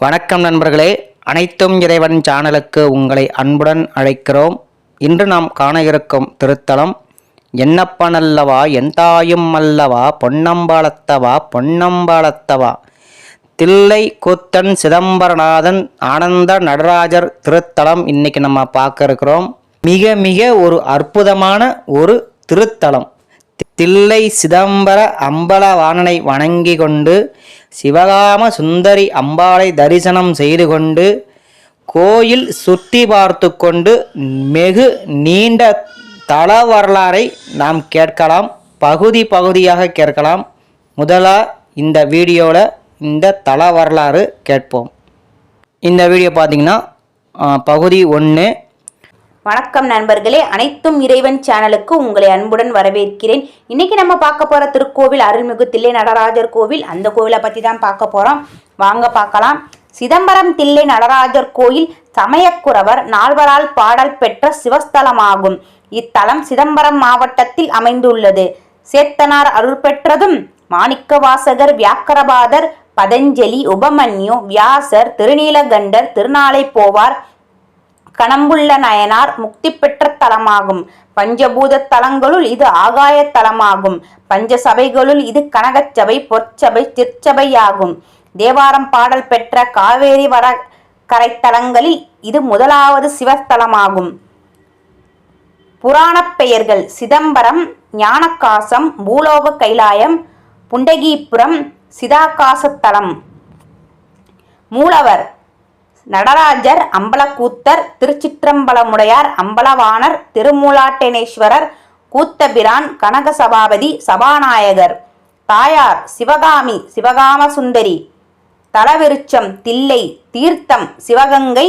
வணக்கம் நண்பர்களே. அனைத்தும் இறைவன் சேனலுக்கு உங்களை அன்புடன் அழைக்கிறோம். இன்று நாம் காண இருக்கும் திருத்தலம் என்னப்பனல்லவா எந்தாயும் அல்லவா? பொன்னம்பாளத்தவா? பொன்னம்பாளத்தவா? தில்லை கூத்தன் சிதம்பரநாதன் ஆனந்த நடராஜர் திருத்தலம் இன்னைக்கு நம்ம பார்க்க இருக்கிறோம். மிக மிக ஒரு அற்புதமான ஒரு திருத்தலம். தில்லை சிதம்பர அம்பலவானனை வணங்கி கொண்டு சிவகாம சுந்தரி அம்பாளை தரிசனம் செய்து கொண்டு கோயில் சுற்றி பார்த்து கொண்டு வெகு நீண்ட தள வரலாறை நாம் கேட்கலாம். பகுதி பகுதியாக கேட்கலாம். முதலாக இந்த வீடியோவில் இந்த தள வரலாறு கேட்போம். இந்த வீடியோ பார்த்தீங்கன்னா பகுதி ஒன்று வணக்கம் நண்பர்களே. அனைத்தும் இறைவன் சேனலுக்கு உங்களை அன்புடன் வரவேற்கிறேன். இன்னைக்கு நம்ம பார்க்க போற திருக்கோவில் அருள்மிகு தில்லை நடராஜர் கோவில். அந்த கோவிலை பற்றி தான் பார்க்க போறோம். வாங்க பார்க்கலாம். சிதம்பரம் தில்லை நடராஜர் கோயில் சமயக்குறவர் நால்வரால் பாடல் பெற்ற சிவஸ்தலமாகும். இத்தலம் சிதம்பரம் மாவட்டத்தில் அமைந்துள்ளது. சேத்தனார் அருள் பெற்றதும் மாணிக்கவாசகர் வியாக்கரபாதர் பதஞ்சலி உபமன்யு வியாசர் திருநீலகண்டர் திருநாளை போவார் கணம்புள்ள நயனார் முக்தி பெற்ற தலமாகும். பஞ்சபூத தலங்களுள் இது ஆகாய தலமாகும். பஞ்ச சபைகளுள் இது கனகச்சபை பொற்சபை திருச்சபையாகும். தேவாரம் பாடல் பெற்ற காவேரி வட கரைத்தலங்களில் இது முதலாவது சிவத்தலமாகும் புராணப் பெயர்கள் சிதம்பரம் ஞானகாசம் பூலோக கைலாயம் புண்டகீபுரம் சிதாகாசத்தலம் மூலவர் நடராஜர் அம்பலக்கூத்தர் திருச்சிற்றம்பலமுடையார் அம்பலவாணர் திருமூலாட்டனேஸ்வரர் கூத்தபிரான் கனக சபாபதி சபாநாயகர் தாயார் சிவகாமி சிவகாம சுந்தரி தலவிருச்சம் தில்லை தீர்த்தம் சிவகங்கை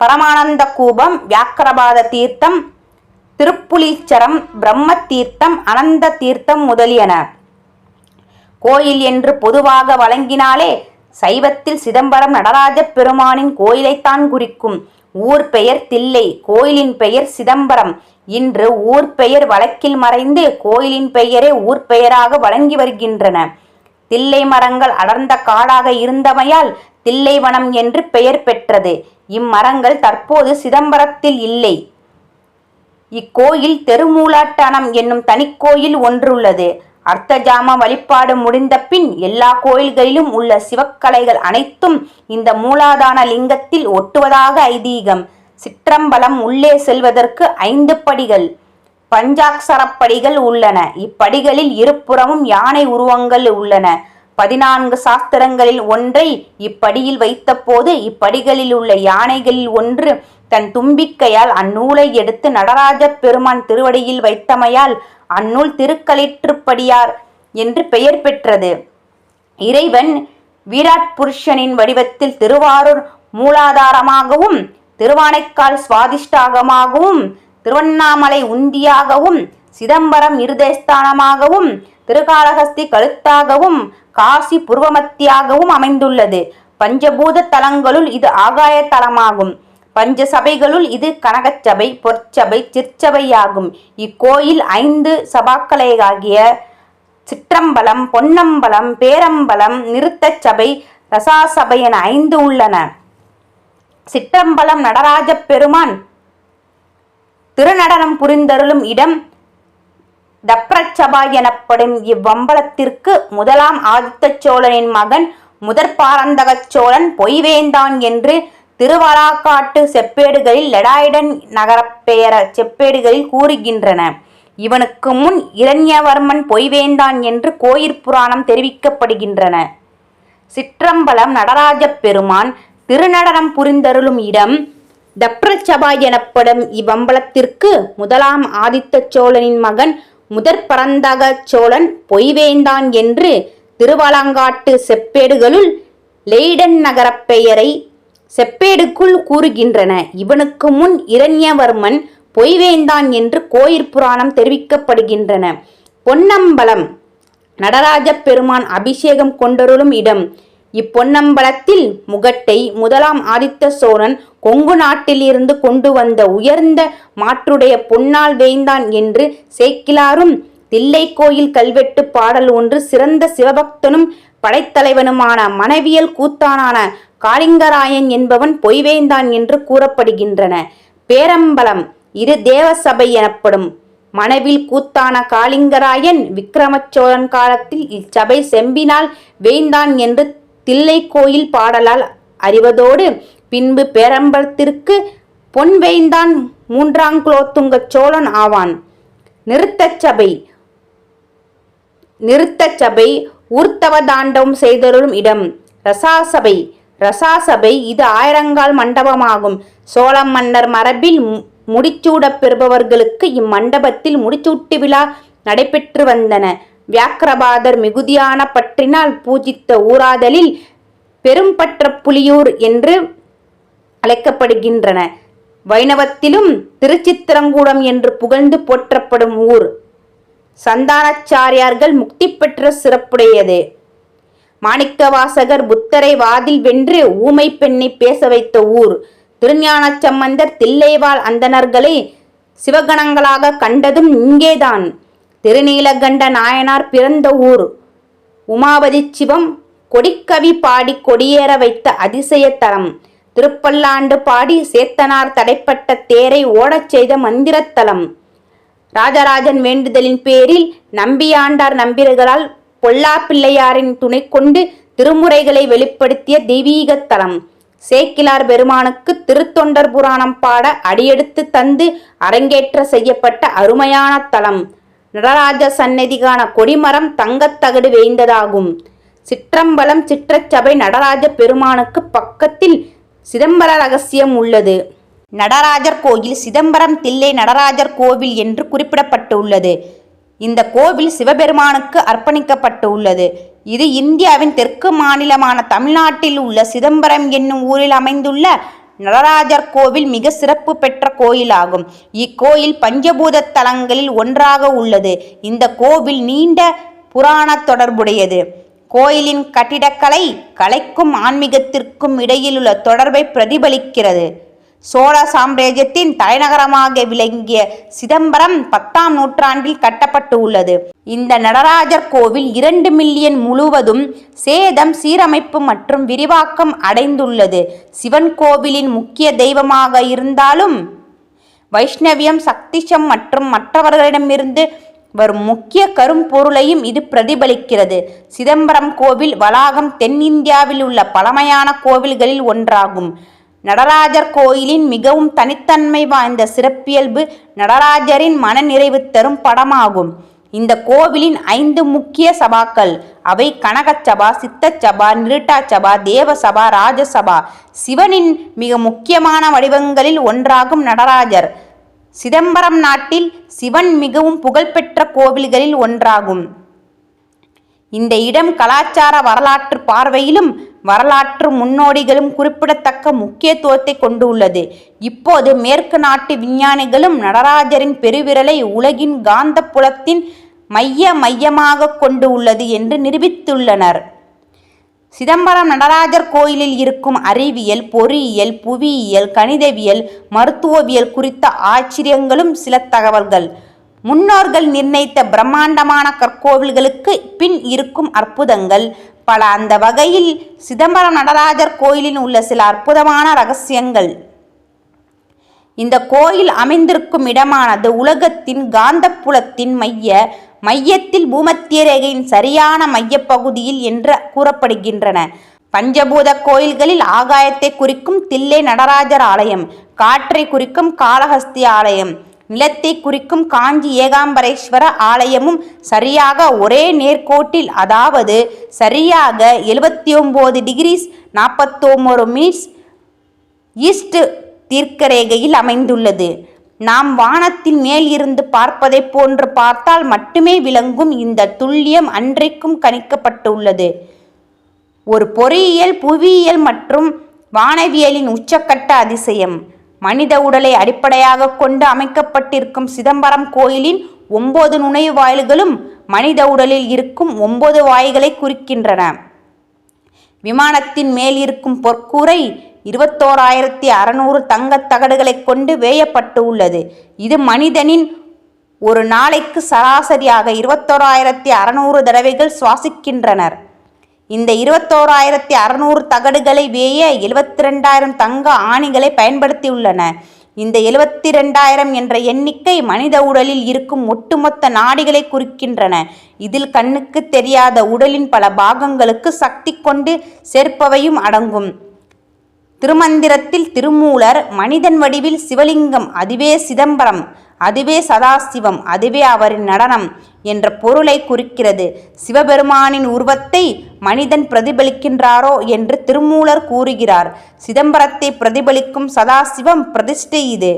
பரமானந்த கூபம் வியாக்கரபாத தீர்த்தம் திருப்புலீச்சரம் பிரம்ம தீர்த்தம் அனந்த தீர்த்தம் முதலியன. கோயில் என்று பொதுவாக வழங்கினாலே சைவத்தில் சிதம்பரம் நடராஜ பெருமானின் கோயிலைத்தான் குறிக்கும். ஊர் பெயர் தில்லை கோயிலின் பெயர் சிதம்பரம். இன்று ஊர் பெயர் வழக்கில் மறைந்து கோயிலின் பெயரே ஊர் பெயராக வழங்கி வருகின்றன. தில்லை மரங்கள் அடர்ந்த காடாக இருந்தமையால் தில்லைவனம் என்று பெயர் பெற்றது. இம்மரங்கள் தற்போது சிதம்பரத்தில் இல்லை. இக்கோயில் தெருமூலாட்டனம் என்னும் தனிக்கோயில் ஒன்றுள்ளது. அர்த்தஜாம வழிபாடு முடிந்த பின் எல்லா கோயில்களிலும் உள்ள சிவக்கலைகள் அனைத்தும் இந்த மூலாதான லிங்கத்தில் ஒட்டுவதாக ஐதீகம். சிற்றம்பலம் உள்ளே செல்வதற்கு ஐந்து படிகள். பஞ்சாக்சரப்படிகள் உள்ளன. இப்படிகளில் இருபுறமும் யானை உருவங்கள் உள்ளன. பதினான்கு சாஸ்திரங்களில் ஒன்றை இப்படியில் வைத்தபோது இப்படிகளில் உள்ள யானைகளில் ஒன்று தன் தும்பிக்கையால் அந்நூலை எடுத்து நடராஜ பெருமான் திருவடியில் வைத்தமையால் அந்நூல் திருக்களிற்றுப்படியார் என்று பெயர் பெற்றது. இறைவன் விராட் புருஷனின் வடிவத்தில் திருவாரூர் மூலாதாரமாகவும் திருவானைக்கால் சுவாதிஷ்டாகமாகவும் திருவண்ணாமலை உந்தியாகவும் சிதம்பரம் இருதேஸ்தானமாகவும் திருகாளஹஸ்தி கழுத்தாகவும் காசி புருவமத்தியாகவும் அமைந்துள்ளது. பஞ்சபூத தலங்களுள் இது ஆகாய தலமாகும் பஞ்ச சபைகளுள் இது கனகச்சபை பொற்சபை சிற்சபையாகும். இக்கோயில் ஐந்து சபாக்களையாகிய சிற்றம்பலம் பொன்னம்பலம் பேரம்பலம் நிறுத்தச் சபை ரசாசபை என ஐந்து உள்ளன. சிற்றம்பலம் நடராஜ பெருமான் திருநடனம் புரிந்தருளும் இடம் தப்ரச்சபா எனப்படும் இவ்வம்பலத்திற்கு முதலாம் ஆதித்த சோழனின் மகன் முதற் பாரந்தக சோழன் பொய்வேந்தான் என்று திருவலாக்காட்டு செப்பேடுகளில் லெடாயுடன் நகரப்பெயர செப்பேடுகளில் கூறுகின்றன. இவனுக்கு முன் இரண்யவர்மன் பொய்வேந்தான் என்று கோயிற் புராணம் தெரிவிக்கப்படுகின்றன. சிற்றம்பலம் நடராஜ பெருமான் திருநடனம் புரிந்தருளும் இடம் தப்ரச்சபா எனப்படும் இவ்வம்பலத்திற்கு முதலாம் ஆதித்த சோழனின் மகன் முதற் பரந்தக சோழன் பொய்வேந்தான் என்று திருவலங்காட்டு செப்பேடுகளுள் லெய்டன் நகரப் பெயரை செப்பேடுக்குள் கூறுகின்றன. இவனுக்கு முன் இரண்யவர்மன் பொய்வேந்தான் என்று கோயிற் புராணம் தெரிவிக்கப்படுகின்றன. பொன்னம்பலம். நடராஜ பெருமான் அபிஷேகம் கொண்டருளும் இடம். இப்பொன்னம்பலத்தில் முகட்டை முதலாம் ஆதித்த சோழன் கொங்கு நாட்டிலிருந்து கொண்டு வந்த உயர்ந்த மாற்றுடைய பொன்னால் வேய்ந்தான் என்று சேக்கிலாரும் தில்லை கோயில் கல்வெட்டு பாடல் ஒன்று சிறந்த சிவபக்தனும் படைத்தலைவனுமான மனைவியல் கூத்தானான காளிங்கராயன் என்பவன் பொய்வேந்தான் என்று கூறப்படுகின்றன. பேரம்பலம் இரு தேவசபை எனப்படும் மனைவில் கூத்தான காளிங்கராயன் விக்கிரமச்சோழன் காலத்தில் இச்சபை செம்பினால் வேந்தான் என்று தில்லை கோயில் பாடலால் அறிவதோடு பின்பு பேரம்பலத்திற்கு பொன்வேய்ந்தான் மூன்றாங்குலோத்துங்க சோழன் ஆவான். நிறுத்தச் சபை நிறுத்தச் சபை ஊர்த்தவ தாண்டவம் செய்தருளும் இடம். ரசாசபை ரசாசபை இது ஆயிரங்கால் மண்டபமாகும். சோழ மன்னர் மரபில் முடிச்சூடப் பெறுபவர்களுக்கு இம்மண்டபத்தில் முடிச்சூட்டு விழா நடைபெற்று வந்தன. வியாக்கிரபாதர் மிகுதியான பற்றினால் பூஜித்த ஊராதலில் பெரும்பற்ற புலியூர் என்று அழைக்கப்படுகின்றன. வைணவத்திலும் திருச்சித்திரங்கூடம் என்று புகழ்ந்து போற்றப்படும் ஊர். சந்தானாச்சாரியார்கள் முக்தி பெற்ற சிறப்புடையது. மாணிக்கவாசகர் புத்தரை வாதில் வென்று ஊமை பெண்ணை பேச வைத்த ஊர். திருஞான சம்பந்தர் தில்லைவாழ் அந்தணர்களை சிவகணங்களாக கண்டதும் இங்கேதான். திருநீலகண்ட நாயனார் பிறந்த ஊர். உமாபதி சிவம் கொடிக்கவி பாடி கொடியேற வைத்த அதிசய தலம். திருப்பல்லாண்டு பாடி சேத்தனார் தடைப்பட்ட தேரை ஓடச் செய்த மந்திரத்தலம் ராஜராஜன் வேண்டுதலின் பேரில் நம்பியாண்டார் நம்பியர்களால் பொல்லா பிள்ளையாரின் துணை கொண்டு திருமுறைகளை வெளிப்படுத்திய தெய்வீகத் தலம். சேக்கிலார் பெருமானுக்கு திருத்தொண்டர் புராணம் பாட அடியெடுத்து தந்து அரங்கேற்ற செய்யப்பட்ட அருமையான தலம். நடராஜ சந்நிதிக்கான கொடிமரம் தங்கத்தகடு வேய்ந்ததாகும். சிற்றம்பலம் சிற்றச்சபை நடராஜ பெருமானுக்கு பக்கத்தில் சிதம்பர ரகசியம் உள்ளது. நடராஜர் கோயில் சிதம்பரம் தில்லை நடராஜர் கோவில் என்று குறிப்பிடப்பட்டுள்ளது. இந்த கோவில் சிவபெருமானுக்கு அர்ப்பணிக்கப்பட்டு உள்ளது இது இந்தியாவின் தெற்கு மாநிலமான தமிழ்நாட்டில் உள்ள சிதம்பரம் என்னும் ஊரில் அமைந்துள்ள நடராஜர் கோவில் மிக சிறப்பு பெற்ற கோயிலாகும். இக்கோயில் பஞ்சபூத தலங்களில் ஒன்றாக உள்ளது. இந்த கோவில் நீண்ட புராண தொடர்புடையது. கோயிலின் கட்டிடக்கலை கலைக்கும் ஆன்மீகத்திற்கும் இடையிலுள்ள தொடர்பை பிரதிபலிக்கிறது. சோழ சாம்ராஜ்யத்தின் தலைநகரமாக விளங்கிய சிதம்பரம் பத்தாம் நூற்றாண்டில் கட்டப்பட்டு உள்ளது. இந்த நடராஜர் கோவில் இரண்டு மில்லியன் முழுவதும் சேதம் சீரமைப்பு மற்றும் விரிவாக்கம் அடைந்துள்ளது. சிவன் கோவிலின் முக்கிய தெய்வமாக இருந்தாலும் வைஷ்ணவியம் சக்திசம் மற்றும் மற்றவர்களிடமிருந்து வரும் முக்கிய கரும்பொருளையும் இது பிரதிபலிக்கிறது. சிதம்பரம் கோவில் வளாகம் தென்னிந்தியாவில் உள்ள பழமையான கோவில்களில் ஒன்றாகும். நடராஜர் கோயிலின் மிகவும் தனித்தன்மை வாய்ந்த சிறப்பியல்பு நடராஜரின் மனநிறைவு தரும் படமாகும். இந்த கோவிலின் ஐந்து முக்கிய சபாக்கள் அவை கனகச்சபா சித்தச்சபா நிருட்டாச்சபா தேவசபா ராஜசபா. சிவனின் மிக முக்கியமான வடிவங்களில் ஒன்றாகும் நடராஜர். சிதம்பரம் நாட்டில் சிவன் மிகவும் புகழ்பெற்ற கோவில்களில் ஒன்றாகும். இந்த இடம் கலாச்சார வரலாற்று பார்வையிலும் வரலாற்று முன்னோடிகளும் குறிப்பிடத்தக்க முக்கியத்துவத்தை கொண்டுள்ளது. இப்போது மேற்கு நாட்டு விஞ்ஞானிகளும் நடராஜரின் பெருவிரலை உலகின் காந்த புலத்தின் மைய மையமாக கொண்டு உள்ளது என்று நிரூபித்துள்ளனர். சிதம்பரம் நடராஜர் கோயிலில் இருக்கும் அறிவியல் பொறியியல் புவியியல் கணிதவியல் மருத்துவவியல் குறித்த ஆச்சரியங்களும் சில தகவல்கள். முன்னோர்கள் நிர்ணயித்த பிரம்மாண்டமான கற்கோவில்களுக்கு பின் இருக்கும் அற்புதங்கள். பல அந்த வகையில் சிதம்பரம் நடராஜர் கோயிலில் உள்ள சில அற்புதமான ரகசியங்கள். இந்த கோயில் அமைந்திருக்கும் இடமானது உலகத்தின் காந்தப்புலத்தின் மைய மையத்தில் பூமத்திய ரேகையின் சரியான மையப்பகுதியில் என்று கூறப்படுகின்றன. பஞ்சபூத கோயில்களில் ஆகாயத்தை குறிக்கும் தில்லை நடராஜர் ஆலயம் காற்றை குறிக்கும் காளஹஸ்தி ஆலயம் நிலத்தை குறிக்கும் காஞ்சி ஏகாம்பரேஸ்வர ஆலயமும் சரியாக ஒரே நேர்கோட்டில் அதாவது சரியாக எழுபத்தி ஒம்பது டிகிரிஸ் நாற்பத்தொம்பது மீட்ஸ் ஈஸ்ட் தீர்க்கரேகையில் அமைந்துள்ளது. நாம் வானத்தின் மேல் இருந்து பார்ப்பதைப் போன்று பார்த்தால் மட்டுமே விளங்கும் இந்த துல்லியம் அன்றைக்கும் கணிக்கப்பட்டுள்ளது. ஒரு பொறியியல் புவியியல் மற்றும் வானவியலின் உச்சக்கட்ட அதிசயம். மனித உடலை அடிப்படையாக கொண்டு அமைக்கப்பட்டிருக்கும் சிதம்பரம் கோயிலின் ஒன்பது நுழைவாயில்களும் மனித உடலில் இருக்கும் ஒன்பது வாய்களை குறிக்கின்றன. விமானத்தின் மேல் இருக்கும் பொற்கூரை இருபத்தோராயிரத்தி அறநூறு தங்கத் தகடுகளைக் கொண்டு வேயப்பட்டு உள்ளது. இது மனிதனின் ஒரு நாளைக்கு சராசரியாக இருபத்தோராயிரத்தி அறநூறு தடவைகள் சுவாசிக்கின்றனர். இந்த இருபத்தோராயிரத்தி அறநூறு தகடுகளை வேய எழுபத்தி ரெண்டாயிரம் தங்க ஆணிகளை பயன்படுத்தியுள்ளன. இந்த எழுபத்தி ரெண்டாயிரம் என்ற எண்ணிக்கை மனித உடலில் இருக்கும் ஒட்டுமொத்த நாடிகளை குறிக்கின்றன. இதில் கண்ணுக்கு தெரியாத உடலின் பல பாகங்களுக்கு சக்தி கொண்டு சேர்ப்பவையும் அடங்கும். திருமந்திரத்தில் திருமூலர் மனிதன் வடிவில் சிவலிங்கம் அதுவே சிதம்பரம். அதுவே சதாசிவம் அதுவே அவரின் நடனம் என்ற பொருளை குறிக்கிறது. சிவபெருமானின் உருவத்தை மனிதன் பிரதிபலிக்கின்றாரோ என்று திருமூலர் கூறுகிறார். சிதம்பரத்தை பிரதிபலிக்கும் சதாசிவம் பிரதிஷ்டை இது.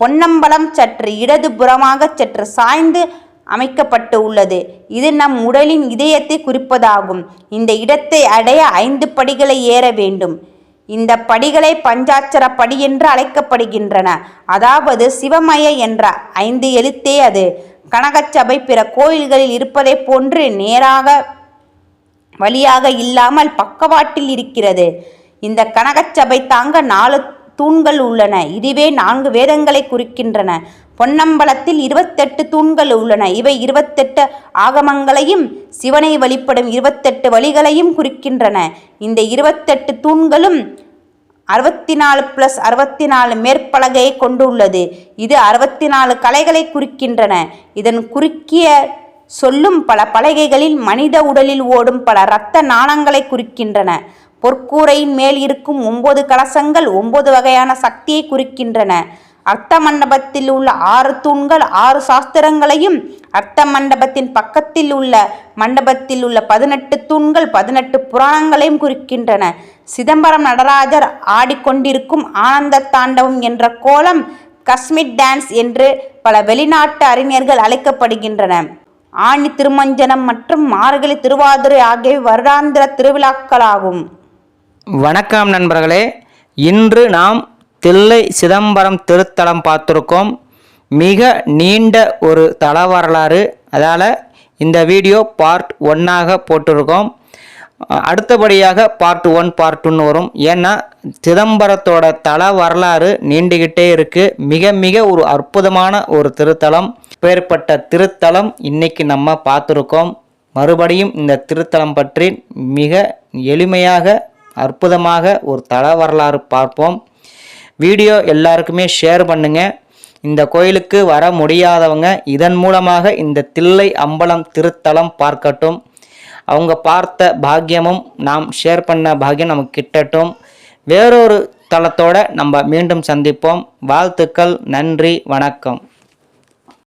பொன்னம்பலம் சற்று இடது புறமாக சற்று சாய்ந்து அமைக்கப்பட்டு உள்ளது. இது நம் உடலின் இதயத்தை குறிப்பதாகும். இந்த இடத்தை அடைய ஐந்து படிகளை ஏற வேண்டும். இந்த படிகளை பஞ்சாட்சர படி என்று அழைக்கப்படுகின்றன. அதாவது சிவமய என்ற ஐந்து எழுத்தே அது. கனகச்சபை பிற கோயில்களில் இருப்பதைப் போன்று நேராக வழியாக இல்லாமல் பக்கவாட்டில் இருக்கிறது. இந்த கனகச்சபை தாங்க நாலு தூண்கள் உள்ளன. இதுவே நான்கு வேதங்களை குறிக்கின்றன. பொன்னம்பலத்தில் இருபத்தெட்டு தூண்கள் உள்ளன. இவை இருபத்தெட்டு ஆகமங்களையும் சிவனை வழிபடும் இருபத்தெட்டு வழிகளையும் குறிக்கின்றன. இந்த இருபத்தெட்டு தூண்களும் அறுபத்தி நாலு பிளஸ் அறுபத்தி நாலு மேற்பலகையை கொண்டுள்ளது. இது அறுபத்தி நாலு கலைகளை குறிக்கின்றன. இதன் குறுக்கிய சொல்லும் பல பலகைகளில் மனித உடலில் ஓடும் பல இரத்த நாணங்களை குறிக்கின்றன. பொற்கூரையின் மேல் இருக்கும் ஒன்பது கலசங்கள் ஒன்பது வகையான சக்தியை குறிக்கின்றன. அர்த்த மண்டபத்தில் உள்ள ஆறு தூண்கள் ஆறு சாஸ்திரங்களையும் அர்த்த மண்டபத்தின் பக்கத்தில் உள்ள மண்டபத்தில் உள்ள பதினெட்டு தூண்கள் பதினெட்டு புராணங்களையும் குறிக்கின்றன. சிதம்பரம் நடராஜர் ஆடிக்கொண்டிருக்கும் ஆனந்த தாண்டவம் என்ற கோலம் கஸ்மிட் டான்ஸ் என்று பல வெளிநாட்டு அறிஞர்கள் அழைக்கப்படுகின்றன. ஆணி திருமஞ்சனம் மற்றும் மார்கழி திருவாதிரை ஆகியவை வருடாந்திர திருவிழாக்களாகும். வணக்கம் நண்பர்களே. இன்று நாம் தில்லை சிதம்பரம் திருத்தலம் பார்த்துருக்கோம். மிக நீண்ட ஒரு தல வரலாறு. அதால் இந்த வீடியோ பார்ட் ஒன்னாக போட்டிருக்கோம். அடுத்தபடியாக பார்ட் ஒன் பார்ட் டூன்னு வரும். ஏன்னா சிதம்பரத்தோட தல வரலாறு நீண்டுக்கிட்டே இருக்குது மிக மிக ஒரு அற்புதமான ஒரு திருத்தலம். பேர்பட்ட திருத்தலம் இன்னைக்கு நம்ம பார்த்துருக்கோம். மறுபடியும் இந்த திருத்தலம் பற்றி மிக எளிமையாக அற்புதமாக ஒரு தல வரலாறு பார்ப்போம். வீடியோ எல்லாருக்குமே ஷேர் பண்ணுங்க. இந்த கோயிலுக்கு வர முடியாதவங்க இதன் மூலமாக இந்த தில்லை அம்பலம் திருத்தலம் பார்க்கட்டும். அவங்க பார்த்த பாக்கியமும் நாம் ஷேர் பண்ண பாக்கியம் நமக்கு கிட்டட்டும். வேறொரு தளத்தோடு நம்ம மீண்டும் சந்திப்போம். வாழ்த்துக்கள் நன்றி வணக்கம்.